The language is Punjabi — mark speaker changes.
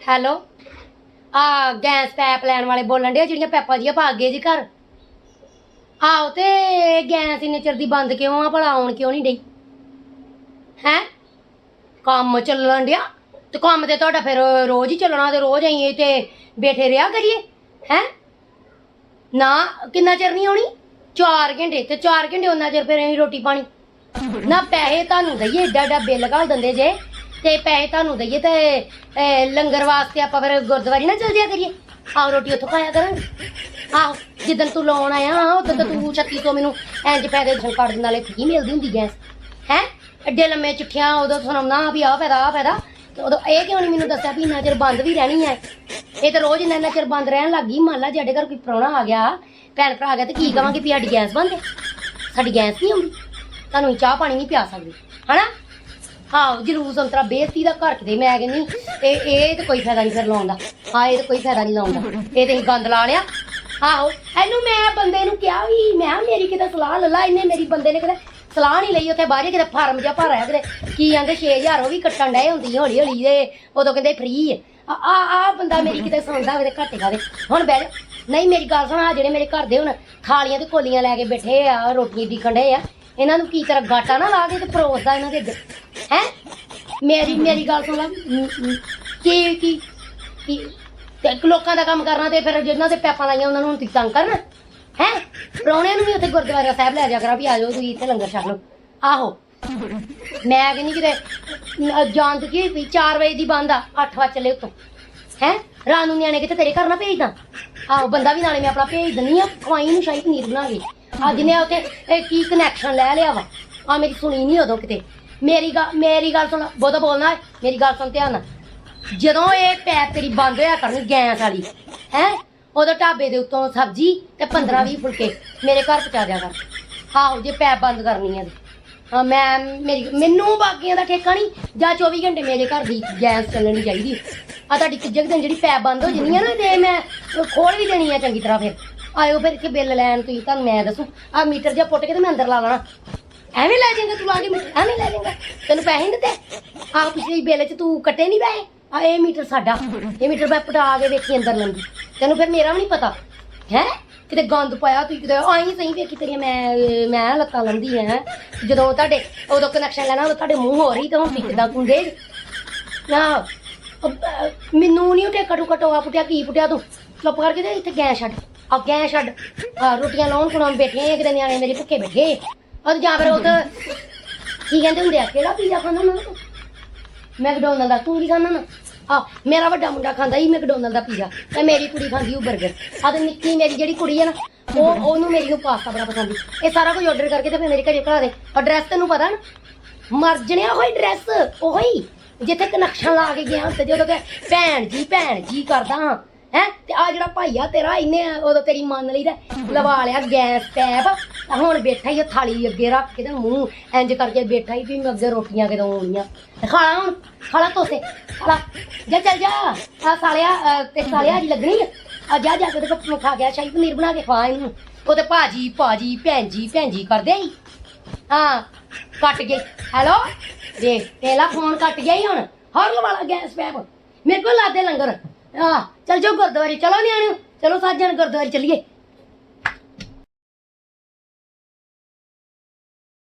Speaker 1: ਹੈਲੋ? ਆ ਗੈਸ ਪੈਪ ਲੈਣ ਵਾਲੇ ਬੋਲਣ ਦੇ ਜਿਹੜੀਆਂ ਪੈਪਾਂ ਜੀਆਂ ਪਾ ਗਏ ਜੀ ਘਰ। ਆਓ ਤੇ ਗੈਸ ਇੰਨੇ ਚਿਰ ਦੀ ਬੰਦ ਕਿਉਂ ਆ ਭਲਾ, ਆਉਣ ਕਿਉਂ ਨਹੀਂ ਡਈ? ਹੈ? ਕੰਮ ਚੱਲਣ ਡਿਆ? ਤੇ ਕੰਮ ਤੇ ਤੁਹਾਡਾ ਫਿਰ ਰੋਜ਼ ਹੀ ਚੱਲਣਾ ਤੇ ਰੋਜ਼ ਆਈਏ ਤੇ ਬੈਠੇ ਰਿਹਾ ਕਰੀਏ, ਹੈ? ਨਾ, ਕਿੰਨਾ ਚਿਰ ਨਹੀਂ ਆਉਣੀ? 4 ਘੰਟੇ, ਤੇ 4 ਘੰਟੇ ਉਹਨਾਂ ਚਿਰ ਫਿਰ ਅਸੀਂ ਰੋਟੀ ਪਾਣੀ। ਨਾ ਪੈਸੇ ਤੁਹਾਨੂੰ ਦਈਏ ਏਡਾ ਏਡਾ ਬਿੱਲ ਘੱਲ ਦਿੰਦੇ ਜੇ। ਤੇ ਪੈਸੇ ਤੁਹਾਨੂੰ ਦਈਏ ਤੇ ਇਹ, ਲੰਗਰ ਵਾਸਤੇ ਆਪਾਂ ਫਿਰ ਗੁਰਦੁਆਰੇ ਨਾ ਚਲ ਜਿਆ ਕਰੀਏ। ਆਹ ਰੋਟੀ ਉੱਥੋਂ ਖਾਇਆ ਕਰਾਂਗੇ। ਆਹੋ ਜਿੱਦਣ ਤੂੰ ਲਾਉਣ ਆਇਆ ਉਦੋਂ ਤਾਂ ਤੂੰ 3600 ਮੈਨੂੰ ਇੰਜ ਪੈਸੇ ਦੇ ਕੱਢ ਦਿਨ ਵਾਲੇ ਫ੍ਰੀ ਮਿਲਦੀ ਹੁੰਦੀ ਗੈਸ? ਹੈ? ਐਡੇ ਲੰਮੇ ਚਿੱਠੀਆਂ ਉਦੋਂ ਸੁਣਾਉਣਾ ਵੀ ਆਹ ਫਾਇਦਾ ਆਹ ਫਾਇਦਾ। ਤੇ ਉਦੋਂ ਇਹ ਕਿਉਂ ਨਹੀਂ ਮੈਨੂੰ ਦੱਸਿਆ ਵੀ ਇੰਨਾ ਚਿਰ ਬੰਦ ਵੀ ਰਹਿਣੀ ਹੈ ਇਹ ਤਾਂ ਰੋਜ਼ ਇੰਨਾ ਇੰਨਾ ਚਿਰ ਬੰਦ ਰਹਿਣ ਲੱਗ ਗਈ। ਮੰਨ ਲਾ ਜੇ ਸਾਡੇ ਘਰ ਕੋਈ ਪ੍ਰਾਹੁਣਾ ਆ ਗਿਆ ਭੈਣ ਭਰਾ ਆ ਗਿਆ ਤੇ ਕੀ ਕਵਾਂਗੇ ਵੀ ਸਾਡੀ ਗੈਸ ਬੰਦ ਹੈ? ਸਾਡੀ ਗੈਸ ਨਹੀਂ ਆਉਂਦੀ। ਤੁਹਾਨੂੰ ਚਾਹ ਪਾਣੀ ਨਹੀਂ ਪਿਆ ਸਕਦੀ। ਹਨਾ? ਹਾਂ ਜ਼ਰੂਰ ਸੰਤਰਾ ਬੇਇੱਜ਼ਤੀ ਦਾ ਘਰ ਕਿਤੇ ਮੈਂ ਕਹਿੰਦੀ, ਇਹ ਇਹ ਤੇ ਕੋਈ ਫਾਇਦਾ ਨਹੀਂ ਫਿਰ ਲਾਉਣ ਦਾ। ਹਾਂ, ਇਹ ਤੇ ਕੋਈ ਫਾਇਦਾ ਨਹੀਂ ਲਾਉਣ ਦਾ। ਇਹ ਤੇ ਅਸੀਂ ਗੰਦ ਲਾ ਲਿਆ। ਆਹੋ, ਇਹਨੂੰ ਮੈਂ ਬੰਦੇ ਨੂੰ ਕਿਹਾ ਵੀ, ਮੈਂ ਕਿਹਾ, ਮੇਰੀ ਕਿਤੇ ਸਲਾਹ ਲੱਲਾ ਇਹਨੇ ਮੇਰੀ ਬੰਦੇ ਨੇ ਕਿਤੇ ਸਲਾਹ ਨਹੀਂ ਲਈ, ਉੱਥੇ ਬਾਹਰੇ ਕਿਤੇ ਫਾਰਮ ਜਿਹਾ ਭਰ ਆਇਆ ਕਿਤੇ। ਕੀ ਆਂਦੇ 6000 ਉਹ ਵੀ ਕੱਟਣ ਡਏ ਹੁੰਦੀ ਹੌਲੀ ਹੌਲੀ ਦੇ, ਉਦੋਂ ਕਹਿੰਦੇ ਫ੍ਰੀ ਆ ਆ ਆ ਬੰਦਾ ਮੇਰੀ ਕਿਤੇ ਸੁਣਦਾ ਹੋਵੇ ਤੇ ਘੱਟ ਗਾਵੇ ਹੁਣ ਬਹਿ ਜਾ। ਨਹੀਂ, ਮੇਰੀ ਗੱਲ ਸੁਣ, ਆ ਜਿਹੜੇ ਮੇਰੇ ਘਰ ਦੇ ਹੁਣ ਥਾਲੀਆਂ ਤੇ ਕੋਲੀਆਂ ਲੈ ਕੇ ਬੈਠੇ ਆ ਰੋਟੀ ਦੀ ਖੰਡੇ ਆ, ਇਹਨਾਂ ਨੂੰ ਕੀ ਤਰ੍ਹਾਂ ਗਾਟਾ ਨਾ ਲਾ ਕੇ ਤੇ ਪਰੋਸਦਾ ਇਹਨਾਂ ਦੇ ਅੱਗੇ। ਹੈ? ਮੇਰੀ ਮੇਰੀ ਗੱਲ ਸੁਣ ਲੈ। ਕੀ ਕੀ ਕੀ? ਤੇ ਲੋਕਾਂ ਦਾ ਕੰਮ ਕਰਨਾ ਤੇ ਫਿਰ ਜਿਹਨਾਂ ਦੇ ਪੈਪਾਂ ਲਾਈਆਂ, ਉਹਨਾਂ ਨੂੰ ਹੁਣ ਤੰਗ ਕਰਨਾ? ਹੈ? ਪ੍ਰਾਹੁਣਿਆਂ ਨੂੰ ਵੀ ਉੱਥੇ ਗੁਰਦੁਆਰਾ ਸਾਹਿਬ ਲੈ ਜਾ ਕਰਾਂ ਵੀ ਆ ਜਾਓ ਤੁਸੀਂ ਇੱਥੇ ਲੰਗਰ ਛਕ ਲਓ। ਆਹੋ। ਮੈਂ ਕਹਿੰਦੀ ਕਿਤੇ ਜਾਣ ਦੀ ਕੀ ਵੀ 4 ਵਜੇ ਦੀ ਬੰਦ ਆ 8 ਵਜੇ ਚੱਲੇ ਉੱਤੋਂ। ਹੈ? ਰਾਤ ਨੂੰ ਨਿਆਣੇ ਕਿਤੇ ਤੇਰੇ ਘਰ ਨਾ ਭੇਜਦਾ? ਆਹੋ, ਬੰਦਾ ਵੀ ਨਾਲੇ ਮੈਂ ਆਪਣਾ ਭੇਜ ਦਿੰਨੀ ਆ, ਖਵਾਈ ਨੂੰ ਸ਼ਾਹੀ ਪਨੀਰ ਬਣਾ ਕੇ। ਅੱਜ ਨੇ ਉੱਥੇ, ਇਹ ਕੀ ਕਨੈਕਸ਼ਨ ਲੈ ਲਿਆ ਵਾ? ਆ ਮੇਰੀ ਸੁਣੀ ਨਹੀਂ ਉਦੋਂ ਕਿਤੇ। ਮੇਰੀ ਗੱਲ ਮੇਰੀ ਗੱਲ ਸੁਣ, ਬਹੁਤਾ ਬੋਲਣਾ ਮੇਰੀ ਗੱਲ ਸੁਣ ਧਿਆਨ ਨਾਲ। ਜਦੋਂ ਇਹ ਪੈਪ ਤੇਰੀ ਬੰਦ ਹੋਇਆ ਕਰਨੀ ਗੈਸ ਵਾਲੀ, ਹੈ? ਉਦੋਂ ਢਾਬੇ ਦੇ ਉੱਤੋਂ ਸਬਜ਼ੀ ਤੇ 15 20 ਫੁਲਕੇ ਮੇਰੇ ਘਰ ਪਹੁੰਚਾ ਦਿਆ ਕਰ। ਆਹੋ, ਜੇ ਪੈਪ ਬੰਦ ਕਰਨੀ ਹੈ ਤੇ। ਹਾਂ, ਮੈਂ ਮੇਰੀ ਮੈਨੂੰ ਬਾਕੀਆਂ ਦਾ ਠੇਕਾ ਨਹੀਂ, ਜਾਂ 24 ਘੰਟੇ ਮੇਰੇ ਘਰ ਦੀ ਗੈਸ ਚੱਲਣੀ ਚਾਹੀਦੀ ਆ। ਤੁਹਾਡੀ ਕਿੱਜਕ ਦਿਨ ਜਿਹੜੀ ਪੈਪ ਬੰਦ ਹੋ ਜਣੀ ਹੈ ਨਾ, ਤੇ ਮੈਂ ਖੋਲ ਵੀ ਦੇਣੀ ਆ ਚੰਗੀ ਤਰ੍ਹਾਂ ਫਿਰ। ਆਇਓ ਫਿਰ ਇੱਥੇ ਬਿੱਲ ਲੈਣ ਤੁਸੀਂ, ਤੁਹਾਨੂੰ ਮੈਂ ਦੱਸੂ। ਆ ਮੀਟਰ ਜਿਹਾ ਪੁੱਟ ਕੇ ਤੇ ਮੈਂ ਅੰਦਰ ਲਾ ਲੈਣਾ। ਐਵੇਂ ਲੈ ਜਾਏਗਾ ਤੂੰ ਲਾ ਕੇ ਮੀਟਰ ਐਵੇਂ ਲੈ ਜਾਏਗਾ। ਤੈਨੂੰ ਪੈਸੇ ਨਹੀਂ ਦਿੱਤੇ? ਆ ਪਿਛਲੇ ਬਿੱਲ 'ਚ ਤੂੰ ਕੱਟੇ ਨਹੀਂ ਪੈਸੇ? ਆ ਇਹ ਮੀਟਰ ਸਾਡਾ। ਇਹ ਮੀਟਰ ਮੈਂ ਪਟਾ ਕੇ ਵੇਖੀ ਅੰਦਰ ਲੰਦੀ ਤੈਨੂੰ ਫਿਰ ਮੇਰਾ ਵੀ ਨਹੀਂ ਪਤਾ? ਹੈ? ਕਿਤੇ ਗੰਦ ਪਾਇਆ ਤੂੰ ਕਿਤੇ ਆਈ ਸਹੀ ਵੇਖੀ ਤੇਰੀਆਂ ਮੈਂ ਮੈਂ ਲੱਤਾਂ ਲੰਦੀ ਹੈ ਜਦੋਂ ਤੁਹਾਡੇ ਉਦੋਂ ਕਨੈਕਸ਼ਨ ਲੈਣਾ ਉਦੋਂ ਤੁਹਾਡੇ ਮੂੰਹ ਹੋ ਰਹੀ ਤਾਂ ਹੁਣ ਕਿਦਾਂ ਕੁੰਦੇ ਨਾ ਅਹ, ਅਹ, ਮੈਨੂੰ ਨਹੀਂ ਉਟੇ ਕਟੂ ਕਟੋਆ ਪੁੱਟਿਆ ਕੀ ਪੁੱਟਿਆ ਤੂੰ? ਚੁੱਪ ਕਰਕੇ ਤੇ ਇੱਥੇ ਗੈਸ ਛੱਡ। ਆ ਗੈਸ ਛੱਡ। ਆ ਰੋਟੀਆਂ ਲਾਉਣ ਖਣਾਉਣ ਬੈਠੇ ਆ ਕਿਤੇ ਨਿਆਣੇ ਮੇਰੇ ਭੁੱਖੇ ਬੈਠੇ। ਔਰ ਜਾਂ ਫਿਰ ਉਹ ਕੀ ਕਹਿੰਦੇ ਹੁੰਦੇ ਆ, ਕਿਹੜਾ ਪੀਜ਼ਾ ਖਾਂਦਾ ਨਾ ਤੂੰ? ਮੈਕਡੋਨਲਡ ਦਾ, ਤੂੰ ਕੀ ਖਾਂਦਾ ਨਾ ਆ, ਮੇਰਾ ਵੱਡਾ ਮੁੰਡਾ ਖਾਂਦਾ ਹੀ ਮੈਕਡੋਨਲਡ ਦਾ ਪੀਜ਼ਾ ਤੇ ਮੇਰੀ ਕੁੜੀ ਖਾਂਦੀ ਉਹ 버ਗਰ ਆ ਤੇ ਨਿੱਕੀ ਮੇਰੀ ਜਿਹੜੀ ਕੁੜੀ ਹੈ ਨਾ, ਉਹ, ਉਹਨੂੰ ਮੇਰੀ ਨੂੰ ਪਾਸਤਾ ਬੜਾ ਪਸੰਦ ਹੈ ਇਹ ਸਾਰਾ ਕੁਝ ਆਰਡਰ ਕਰਕੇ ਤੇ ਫਿਰ ਮੇਰੇ ਘਰੇ ਭਰਾ ਦੇ। ਐਡਰੈਸ ਤੈਨੂੰ ਪਤਾ ਨਾ ਮਰ ਜਣਿਆ ਹੋਈ ਡਰੈਸ ਉਹੀ। ਜਿੱਥੇ ਕਨੈਕਸ਼ਨ ਲਾ ਕੇ ਗਿਆ ਤੇ ਜਦੋਂ ਕਿ ਭੈਣ ਜੀ ਭੈਣ ਜੀ ਕਰਦਾ ਹਾਂ। ਹੈ? ਤੇ ਆ ਜਿਹੜਾ ਭਾਈਆ ਤੇਰਾ ਇਹਨੇ ਉਦੋਂ ਤੇਰੀ ਮੰਨ ਲਈ ਦਾ ਲਵਾ ਲਿਆ ਗੈਸ ਪੈਪ ਹੁਣ ਬੈਠਾ ਹੀ ਥਾਲੀ ਅੱਗੇ ਰੱਖ ਕੇ ਤੇ ਮੂੰਹ ਇੰਜ ਕਰਕੇ ਬੈਠਾ ਹੀ ਵੀ ਮੈਂ ਰੋਟੀਆਂ ਕਦੋਂ ਆਉਣੀਆਂ। ਤੇ ਖਾਲਾ ਹੁਣ ਖਾਲਾ ਤੋਸੇ ਖਾਲਾ। ਜਾ ਚੱਲ ਜਾ। ਆ ਸਾਲਿਆ ਅਹ, ਤੇ ਸਾਲਿਆ ਜੀ ਲੱਗਣੀ ਆ। ਆ ਜਾ ਜਾ ਕੇ ਤੇ ਕੋਲ ਖਾ ਗਿਆ ਸ਼ਾਹੀ ਪਨੀਰ ਬਣਾ ਕੇ ਖਵਾ ਇਹਨੂੰ। ਉਹ ਤੇ ਭਾਜੀ ਭਾਜੀ ਭੈਣ ਜੀ ਭੈਣ ਜੀ ਕਰਦੇ ਹੀ। ਹਾਂ ਕੱਟ ਗਈ ਹੈਲੋ? ਦੇ ਤੇਲਾ ਫੋਨ ਕੱਟ ਗਿਆ ਹੀ ਹੁਣ। ਹਰ ਵਾਲਾ ਗੈਸ ਪੈਪ? ਮੇਰੇ ਕੋਲ ਲਾ ਦੇ ਲੰਗਰ। ਆ ਚੱਲ ਜਾਓ ਗੁਰਦੁਆਰੇ। ਚਲੋ ਨਿਆਣਿਓ। ਚਲੋ ਸਾਜਣ ਗੁਰਦੁਆਰੇ ਚੱਲੀਏ।